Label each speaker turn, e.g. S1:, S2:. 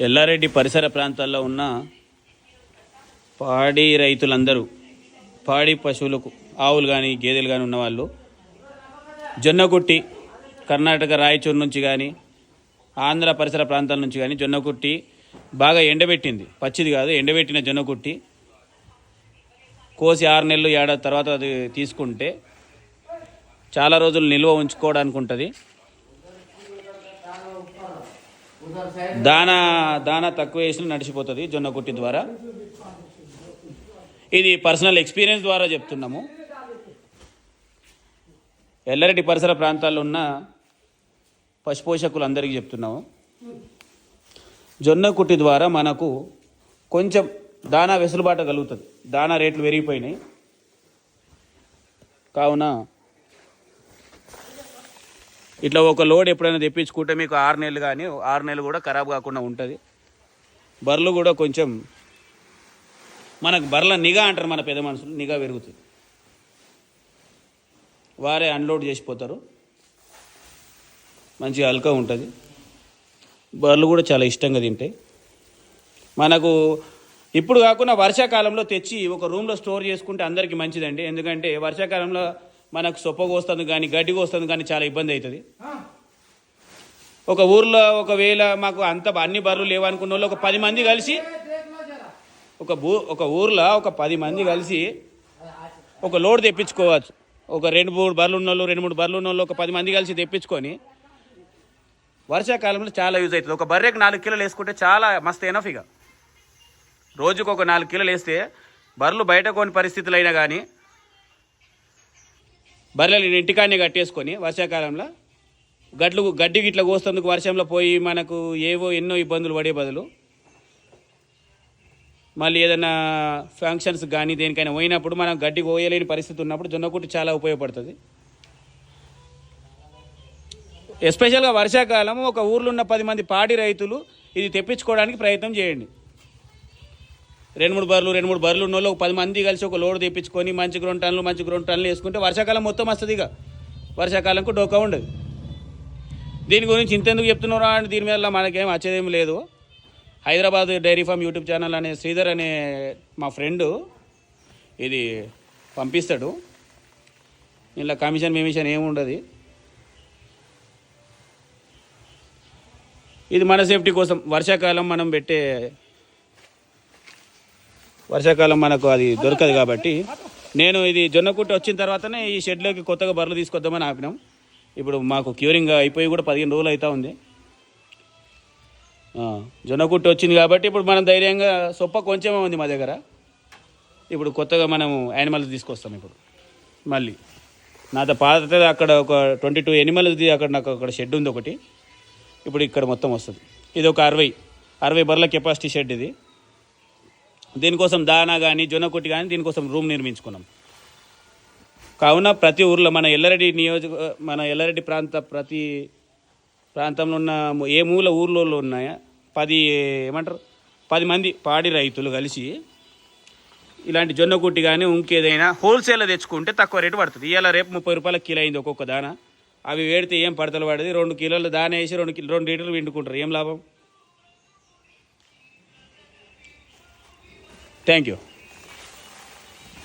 S1: ఎల్లారెడ్డి పరిసర ప్రాంతాల్లో ఉన్న పాడి రైతులందరూ పాడి పశువులకు ఆవులు కానీ గేదెలు కానీ ఉన్నవాళ్ళు జొన్నకుట్టి కర్ణాటక రాయచూరు నుంచి కానీ ఆంధ్ర పరిసర ప్రాంతాల నుంచి కానీ జొన్నకుట్టి బాగా ఎండబెట్టింది. పచ్చిది కాదు ఎండబెట్టిన జొన్నకుట్టి కోసి ఆరు నెలలు ఏడాది తర్వాత అది తీసుకుంటే చాలా రోజులు నిల్వ ఉంచుకోవడానికి ఉంటుంది దానా దాన తక్కువ వేసిన నడిచిపోతుంది జొన్న కుట్టి ద్వారా. ఇది పర్సనల్ ఎక్స్పీరియన్స్ ద్వారా చెప్తున్నాము. ఎల్లరెడ్డి పరిసర ప్రాంతాల్లో ఉన్న పశుపోషకులు అందరికీ చెప్తున్నాము. జొన్న కుట్టి ద్వారా మనకు కొంచెం దానా వెసులుబాటు కలుగుతుంది. దానా రేట్లు పెరిగిపోయినాయి. కావున ఇట్లా ఒక లోడ్ ఎప్పుడైనా తెప్పించుకుంటే మీకు ఆరు నెలలు కానీ ఆరు నెలలు కూడా ఖరాబ్ కాకుండా ఉంటుంది. బర్రెలు కూడా కొంచెం మనకు బర్రెల నిఘా అంటారు మన పెద్ద మనుషులు నిఘా పెరుగుతుంది. వారే అన్లోడ్ చేసిపోతారు. మంచిగా అల్కా ఉంటుంది. బర్రెలు కూడా చాలా ఇష్టంగా తింటాయి. మనకు ఇప్పుడు కాకుండా వర్షాకాలంలో తెచ్చి ఒక రూమ్లో స్టోర్ చేసుకుంటే అందరికీ మంచిదండి. ఎందుకంటే వర్షాకాలంలో మనకు సొప్పగా వస్తుంది కానీ గడ్డిగా వస్తుంది కానీ చాలా ఇబ్బంది అవుతుంది. ఒక ఊర్లో ఒకవేళ మాకు అంత అన్ని బర్రెలు లేవనుకున్న వాళ్ళు ఒక పది మంది కలిసి ఒక బూ ఒక ఊర్లో ఒక పది మంది కలిసి ఒక లోడ్ తెప్పించుకోవచ్చు. ఒక రెండు మూడు బర్రెలు ఉన్న వాళ్ళు రెండు మూడు బర్రెలు ఉన్న వాళ్ళు ఒక పది మంది కలిసి తెప్పించుకొని వర్షాకాలంలో చాలా యూజ్ అవుతుంది. ఒక బర్రెకి నాలుగు కిలోలు వేసుకుంటే చాలా మస్తు ఎనఫ్ ఇక. రోజుకు ఒక నాలుగు కిలోలు వేస్తే బర్రెలు బయట కొన్ని పరిస్థితులు అయినా కానీ బర్రెలు ఇంటికాడనే కట్టేసుకొని వర్షాకాలంలో గడ్లు గడ్డి గిట్ల కోస్తందుకు వర్షంలో పోయి మనకు ఏవో ఎన్నో ఇబ్బందులు పడే బదులు మళ్ళీ ఏదైనా ఫంక్షన్స్ కానీ దేనికైనా పోయినప్పుడు మనం గడ్డి కోయలేని పరిస్థితి ఉన్నప్పుడు జొన్నకుట్టు చాలా ఉపయోగపడుతుంది. ఎస్పెషల్గా వర్షాకాలం ఒక ఊర్లో ఉన్న పది మంది పాడి రైతులు ఇది తెప్పించుకోవడానికి ప్రయత్నం చేయండి. రెండు మూడు బర్రెలు రెండు మూడు బర్రెలు ఉన్న ఒక పది మంది కలిసి ఒక లోడ్ తెప్పించుకొని మంచి గ్రౌండ్ టన్నులు మంచి గ్రౌండ్ టన్నులు వేసుకుంటే వర్షాకాలం మొత్తం వస్తుంది ఇక. వర్షాకాలంకు డోకా ఉండదు. దీని గురించి ఇంతెందుకు చెప్తున్నారా అంటే దీని మీద మనకేం వచ్చేదేం లేదు. Hyderabad dairy farm YouTube channel అనే శ్రీధర్ అనే మా ఫ్రెండు ఇది పంపిస్తాడు. ఇలా కమిషన్ మిమిషన్ ఏముండదు ఇది మన సేఫ్టీ కోసం వర్షాకాలం మనం పెట్టే వర్షాకాలం మనకు అది దొరకదు కాబట్టి నేను ఇది జొన్నకుట్ట వచ్చిన తర్వాతనే ఈ షెడ్లోకి కొత్తగా బర్రెలు తీసుకొద్దామని ఆపినాం. ఇప్పుడు మాకు క్యూరింగ్ అయిపోయి కూడా పదిహేను రోజులు అవుతా ఉంది. ఆ, జొన్నకుట్ట వచ్చింది కాబట్టి ఇప్పుడు మనం ధైర్యంగా సొప్ప కొంచెమే ఉంది మా దగ్గర. ఇప్పుడు కొత్తగా మనం యానిమల్స్ తీసుకొస్తాం ఇప్పుడు. మళ్ళీ నాతో పాత అక్కడ ఒక ట్వంటీ టూ ఎనిమల్స్ది అక్కడ నాకు అక్కడ షెడ్ ఉంది ఒకటి. ఇప్పుడు ఇక్కడ మొత్తం వస్తుంది. ఇది ఒక అరవై అరవై బర్రెల కెపాసిటీ షెడ్ ఇది. దీనికోసం దానా కానీ జొన్నకొట్టి కానీ దీనికోసం రూమ్ నిర్మించుకున్నాం. కావున ప్రతి ఊర్లో మన ఎల్లారెడ్డి నియోజక మన ఎల్లరెడ్డి ప్రాంత ప్రతి ప్రాంతంలో ఉన్న ఏ మూల ఊర్లో ఉన్నాయా? పది ఏమంటారు? పది మంది పాడి రైతులు కలిసి ఇలాంటి జొన్న కుట్టి కానీ ఇంకేదైనా హోల్సేల్ తెచ్చుకుంటే తక్కువ రేటు పడుతుంది. ఇవాళ రేపు ముప్పై రూపాయల కిలో అయింది ఒక్కొక్క దాన. అవి వేడితే ఏం పడతలు పడేది. రెండు కిలోలు దాన వేసి రెండు కిలో రెండు లీటర్లు పిండుకుంటారు. ఏం లాభం? Thank you.